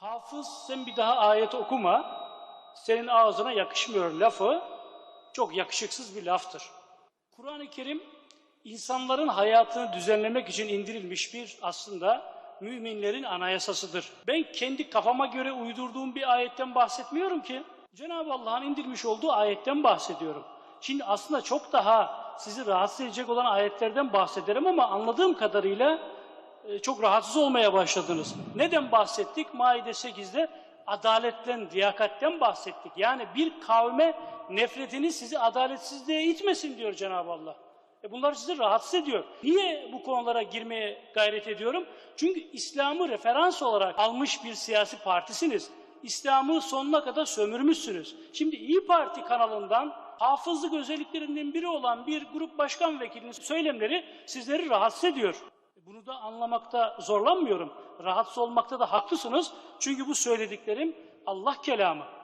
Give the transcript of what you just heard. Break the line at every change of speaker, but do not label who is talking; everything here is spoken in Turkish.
Hafız sen bir daha ayet okuma. Senin ağzına yakışmıyor lafı. Çok yakışıksız bir laftır. Kur'an-ı Kerim insanların hayatını düzenlemek için indirilmiş bir aslında müminlerin anayasasıdır. Ben kendi kafama göre uydurduğum bir ayetten bahsetmiyorum ki. Cenab-ı Allah'ın indirmiş olduğu ayetten bahsediyorum. Şimdi aslında çok daha sizi rahatsız edecek olan ayetlerden bahsederim ama anladığım kadarıyla çok rahatsız olmaya başladınız. Neden bahsettik? Maide 8'de adaletten, liyakatten bahsettik. Yani bir kavme nefretiniz sizi adaletsizliğe itmesin diyor Cenab-ı Allah. E bunlar sizi rahatsız ediyor. Niye bu konulara girmeye gayret ediyorum? Çünkü İslam'ı referans olarak almış bir siyasi partisiniz. İslam'ı sonuna kadar sömürmüşsünüz. Şimdi İyi Parti kanalından hafızlık özelliklerinden biri olan bir grup başkan vekilinin söylemleri sizleri rahatsız ediyor. Bunu da anlamakta zorlanmıyorum. Rahatsız olmakta da haklısınız. Çünkü bu söylediklerim Allah kelamı.